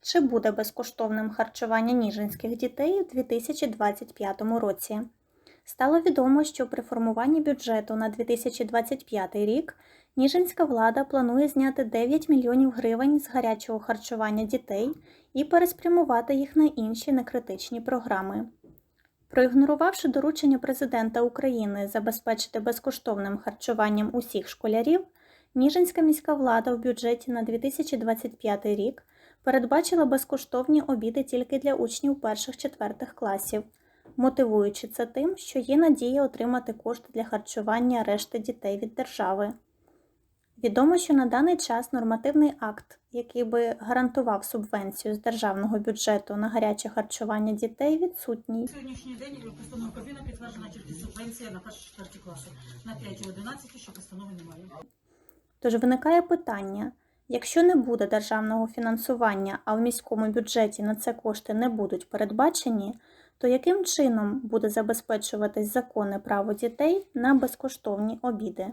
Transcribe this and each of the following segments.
Чи буде безкоштовним харчування ніжинських дітей у 2025 році? Стало відомо, що при формуванні бюджету на 2025 рік Ніжинська влада планує зняти 9 мільйонів гривень з гарячого харчування дітей і переспрямувати їх на інші некритичні програми. Проігнорувавши доручення президента України забезпечити безкоштовним харчуванням усіх школярів, Ніжинська міська влада в бюджеті на 2025 рік передбачила безкоштовні обіди тільки для учнів перших-четвертих класів, мотивуючи це тим, що є надія отримати кошти для харчування решти дітей від держави. Відомо, що на даний час нормативний акт, який би гарантував субвенцію з державного бюджету на гаряче харчування дітей, відсутній. Сьогоднішній день постанова Кабміна підтверджена тільки субвенція на перші четверті класи. На 5-11, ще постанови немає. Тож виникає питання: якщо не буде державного фінансування, а в міському бюджеті на це кошти не будуть передбачені, то яким чином буде забезпечуватись законне право дітей на безкоштовні обіди?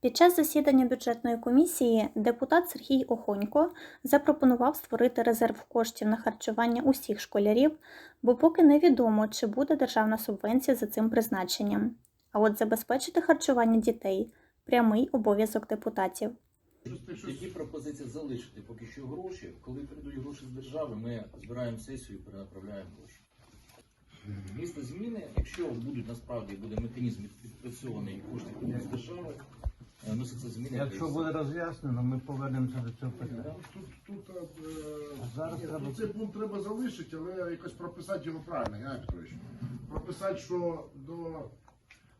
Під час засідання бюджетної комісії депутат Сергій Охонько запропонував створити резерв коштів на харчування усіх школярів, бо поки невідомо, чи буде державна субвенція за цим призначенням. А от забезпечити харчування дітей прямий обов'язок депутатів. Тоді пропозиція залишити поки що гроші. Коли прийдуть гроші з держави, ми збираємо сесію і перенаправляємо гроші. Місто зміни, якщо будуть насправді буде механізм відпрацьований і кошти з держави, е, вносяться зміни. Якщо буде роз'яснено, ми повернемося до цього питання. Тут, тут, тут, е, Зараз ні, треба- цей пункт треба залишити, але якось прописати його правильно, Петрович. Прописати, що до.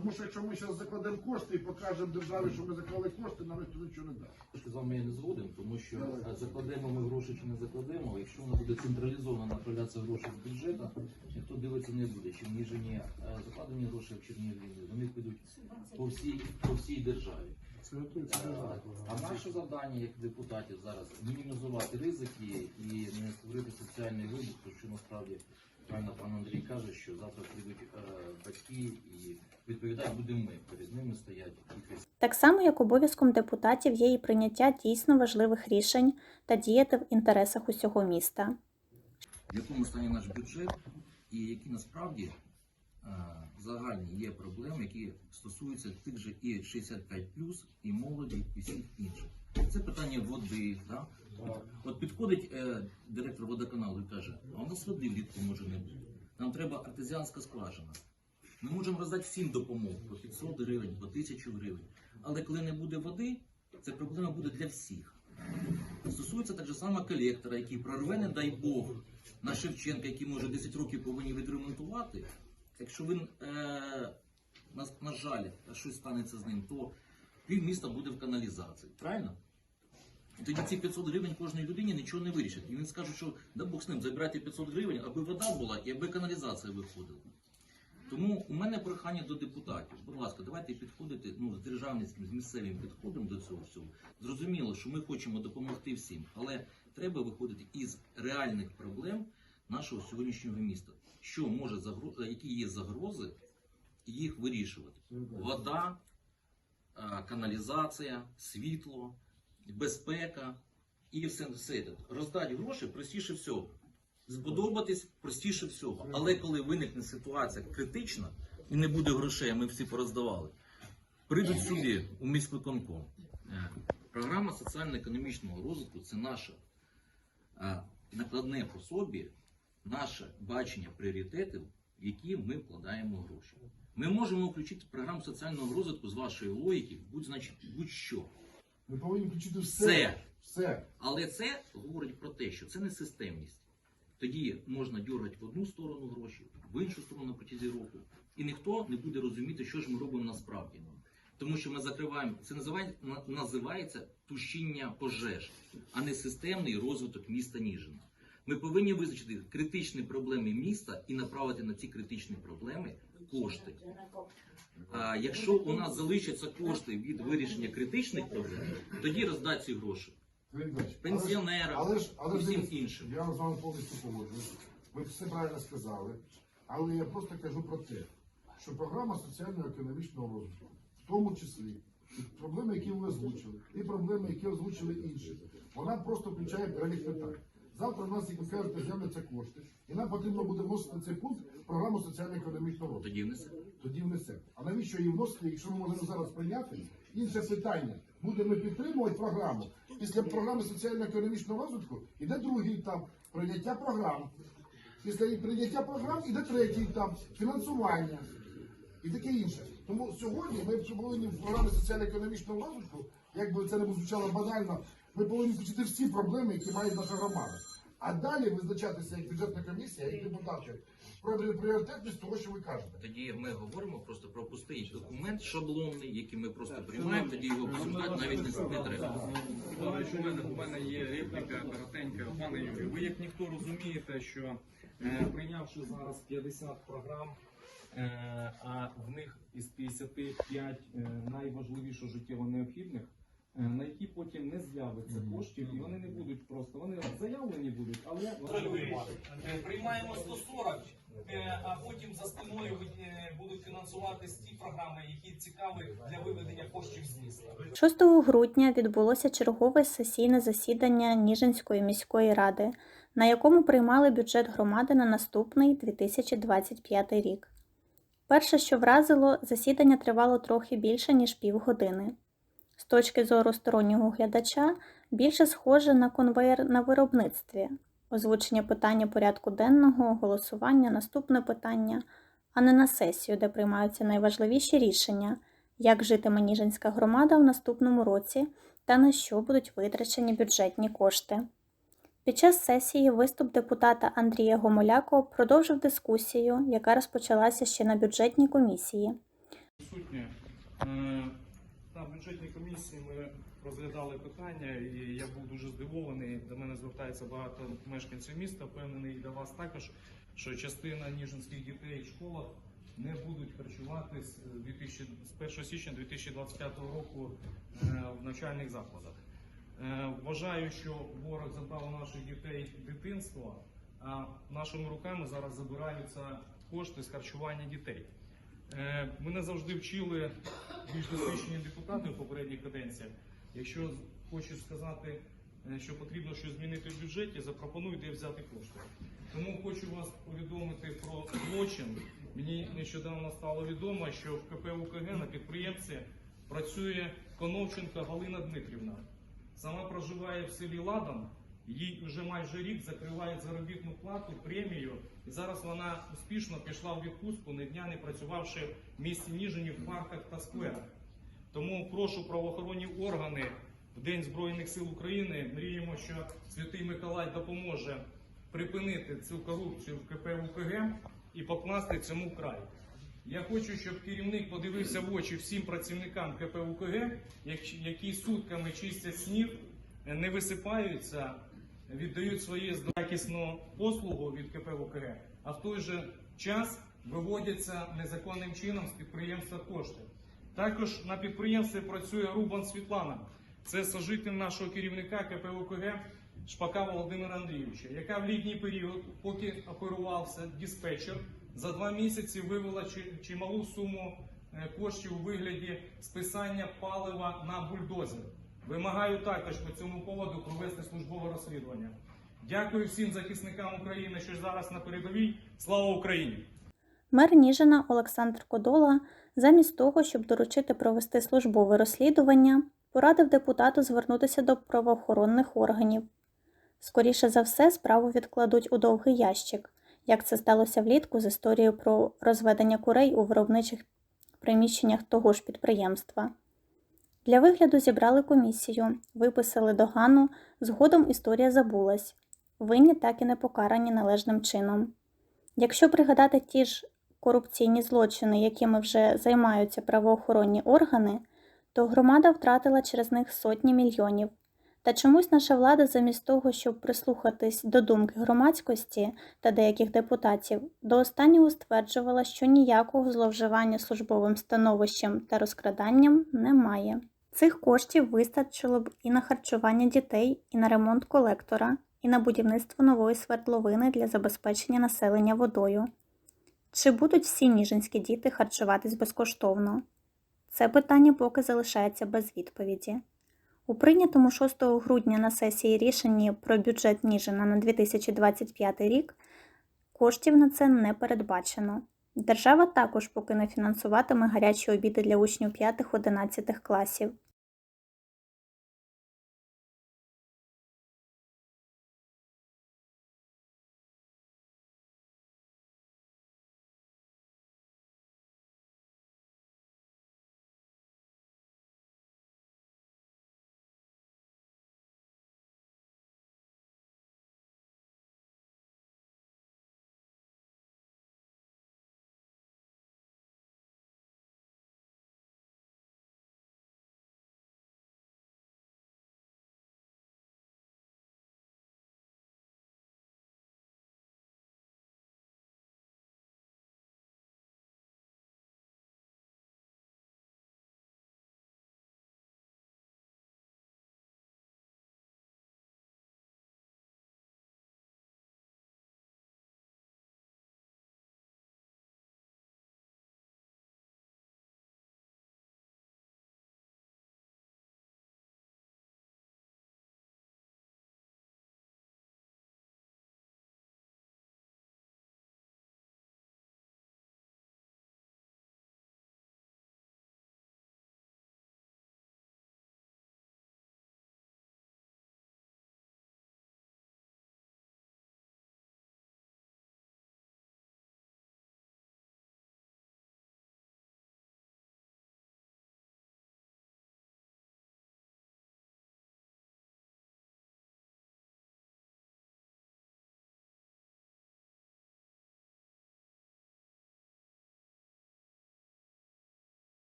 Тому що якщо ми зараз закладемо кошти і покажемо державі, що ми заклали кошти, нам ніхто нічого не дасть. З вами я не згоден, тому що е, закладемо ми гроші чи не закладемо. Якщо воно буде централізовано направлятися гроші з бюджету, ніхто дивитися не буде. Чи в Ніжині е, закладені гроші в Чернігіві, вони підуть по всій, по всій державі. Готується Е. А наше завдання як депутатів зараз мінімізувати ризики і не створити соціальний вибух, що насправді правильно пан Андрій каже, що завтра прийдуть е, батьки і відповідати будемо ми. Перед ними стоять Так само, як обов'язком депутатів є і прийняття дійсно важливих рішень та діяти в інтересах усього міста. в якому стані наш бюджет, і які насправді е, загальні є проблеми, які стосуються тих же і 65 і молоді, і всіх інших. Це питання води. Да? От підходить е, директор водоканалу і каже: а у нас води влітку може не бути. Нам треба артезіанська скважина. Ми можемо роздати всім допомогу по 500 гривень, по 1000 гривень. Але коли не буде води, це проблема буде для всіх. Стосується так же само колектора, який прорве, не дай Бог, на Шевченка, який може 10 років повинні відремонтувати. Якщо він, е, на, на жаль, щось станеться з ним, то пів міста буде в каналізації. Правильно? І тоді ці 500 гривень кожній людині нічого не вирішать. І він скаже, що да Бог з ним, забирайте 500 гривень, аби вода була і аби каналізація виходила. Тому у мене прохання до депутатів. Будь ласка, давайте підходити ну, з державницьким, з місцевим підходом до цього всього. Зрозуміло, що ми хочемо допомогти всім, але треба виходити із реальних проблем нашого сьогоднішнього міста. Що може загро- які є загрози, і їх вирішувати. Вода, каналізація, світло, безпека і все, це. Роздати гроші простіше всього. Сподобатись простіше всього. Але коли виникне ситуація критична і не буде грошей, ми всі пороздавали, прийдуть сюди у міськвиконком. Е, Програма соціально-економічного розвитку це наше е, накладне по собі, наше бачення пріоритетів, в які ми вкладаємо гроші. Ми можемо включити програму соціального розвитку з вашої логіки, будь будь-що. Ми повинні включити все. Все. Все. Але це говорить про те, що це не системність. Тоді можна дюргати в одну сторону гроші, в іншу сторону на протязі року. І ніхто не буде розуміти, що ж ми робимо насправді. Тому що ми закриваємо, це називає, називається тушіння пожеж, а не системний розвиток міста Ніжина. Ми повинні визначити критичні проблеми міста і направити на ці критичні проблеми кошти. А якщо у нас залишаться кошти від вирішення критичних проблем, тоді роздати ці гроші пенсіонерам але і всім іншим. Я з вами повністю погоджуюсь. Ви все правильно сказали. Але я просто кажу про те, що програма соціально-економічного розвитку, в тому числі проблеми, які ви озвучили, і проблеми, які озвучили інші. Вона просто включає перелік питань. Завтра у нас, як ви кажете, з'являться кошти, і нам потрібно буде вносити цей пункт в програму соціально-економічного розвитку. Тоді внесе. Тоді внесемо. А навіщо її вносити, якщо ми можемо зараз прийняти? Інше питання. Будемо підтримувати програму. Після програми соціально-економічного розвитку йде другий етап прийняття програм. Після прийняття програм іде третій етап фінансування і таке інше. Тому сьогодні ми повинні в програмі соціально-економічного розвитку, як би це не звучало банально, ми повинні включити всі проблеми, які має наша громада. А далі визначатися як бюджетна комісія, як депутати, про пріоритетність того, що ви кажете. Тоді ми говоримо просто про пустий документ шаблонний, який ми просто приймаємо, тоді його обсуждати навіть не, не треба. Товариш, у мене, у мене є репліка коротенька. Пане Юрію, ви як ніхто розумієте, що е, прийнявши зараз 50 програм, е, а в них із 55 е, найважливіше життєво необхідних, на які потім не з'явиться коштів, і вони не будуть просто, вони заявлені будуть, але Е, Приймаємо 140, е, а потім за спиною е, будуть фінансуватись ті програми, які цікаві для виведення коштів з міста. 6 грудня відбулося чергове сесійне засідання Ніжинської міської ради, на якому приймали бюджет громади на наступний 2025 рік. Перше, що вразило, засідання тривало трохи більше, ніж півгодини. Точки зору стороннього глядача, більше схоже на конвейер на виробництві, озвучення питання порядку денного, голосування, наступне питання, а не на сесію, де приймаються найважливіші рішення, як житиме Ніжинська громада в наступному році та на що будуть витрачені бюджетні кошти. Під час сесії виступ депутата Андрія Гомоляко продовжив дискусію, яка розпочалася ще на бюджетній комісії. На бюджетній комісії ми розглядали питання, і я був дуже здивований. До мене звертається багато мешканців міста, впевнений і до вас також, що частина ніжинських дітей в школах не будуть 2000 з 1 січня 2025 року е, в навчальних закладах. Е, Вважаю, що ворог забрав у наших дітей дитинство, а нашими руками зараз забираються кошти з харчування дітей. Е, Мене завжди вчили більш досвідчені депутати в попередніх каденціях. Якщо хочуть сказати, е, що потрібно щось змінити в бюджеті, запропонуй, де взяти кошти. Тому хочу вас повідомити про злочин. Мені нещодавно стало відомо, що в КП УКГ на підприємці працює Коновченка Галина Дмитрівна. Сама проживає в селі Ладан. Їй вже майже рік закривають заробітну плату, премію, і зараз вона успішно пішла в відпустку, не дня не працювавши в місті Ніжині в парках та скверах. Тому прошу правоохоронні органи в День Збройних сил України. Мріємо, що Святий Миколай допоможе припинити цю корупцію в КП УКГ і покласти цьому край. Я хочу, щоб керівник подивився в очі всім працівникам КП УКГ, які сутками чистять сніг, не висипаються, віддають своє якісну послугу від КП УКГ, а в той же час виводяться незаконним чином з підприємства кошти. Також на підприємстві працює Рубан Світлана. Це сожитель нашого керівника КП УКГ Шпака Володимира Андрійовича, яка в літній період, поки оперувався диспетчер, за два місяці вивела чи- чималу суму е, коштів у вигляді списання палива на бульдозер. Вимагаю також по цьому поводу провести службове розслідування. Дякую всім захисникам України, що зараз на передовій. Слава Україні! Мер Ніжина Олександр Кодола, замість того, щоб доручити провести службове розслідування, порадив депутату звернутися до правоохоронних органів. Скоріше за все, справу відкладуть у довгий ящик, як це сталося влітку з історією про розведення курей у виробничих приміщеннях того ж підприємства. Для вигляду зібрали комісію, виписали догану, згодом історія забулась. Винні так і не покарані належним чином. Якщо пригадати ті ж корупційні злочини, якими вже займаються правоохоронні органи, то громада втратила через них сотні мільйонів. Та чомусь наша влада, замість того, щоб прислухатись до думки громадськості та деяких депутатів, до останнього стверджувала, що ніякого зловживання службовим становищем та розкраданням немає. Цих коштів вистачило б і на харчування дітей, і на ремонт колектора, і на будівництво нової свердловини для забезпечення населення водою. Чи будуть всі ніжинські діти харчуватись безкоштовно? Це питання поки залишається без відповіді. У прийнятому 6 грудня на сесії рішенні про бюджет Ніжина на 2025 рік коштів на це не передбачено. Держава також поки не фінансуватиме гарячі обіди для учнів 5-11 класів.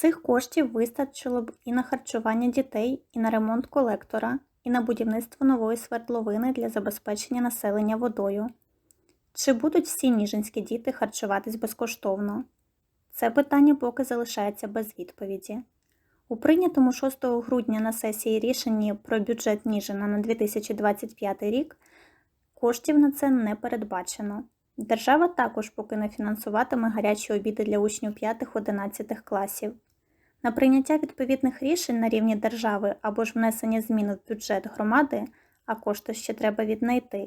Цих коштів вистачило б і на харчування дітей, і на ремонт колектора, і на будівництво нової свердловини для забезпечення населення водою. Чи будуть всі ніжинські діти харчуватись безкоштовно? Це питання поки залишається без відповіді. У прийнятому 6 грудня на сесії рішенні про бюджет Ніжина на 2025 рік коштів на це не передбачено. Держава також поки не фінансуватиме гарячі обіди для учнів 5-11 класів. На прийняття відповідних рішень на рівні держави або ж внесення змін в бюджет громади, а кошти ще треба віднайти,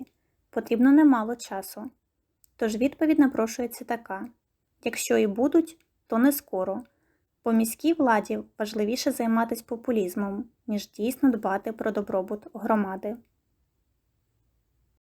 потрібно немало часу. Тож відповідь напрошується така: якщо і будуть, то не скоро. По міській владі важливіше займатися популізмом, ніж дійсно дбати про добробут громади.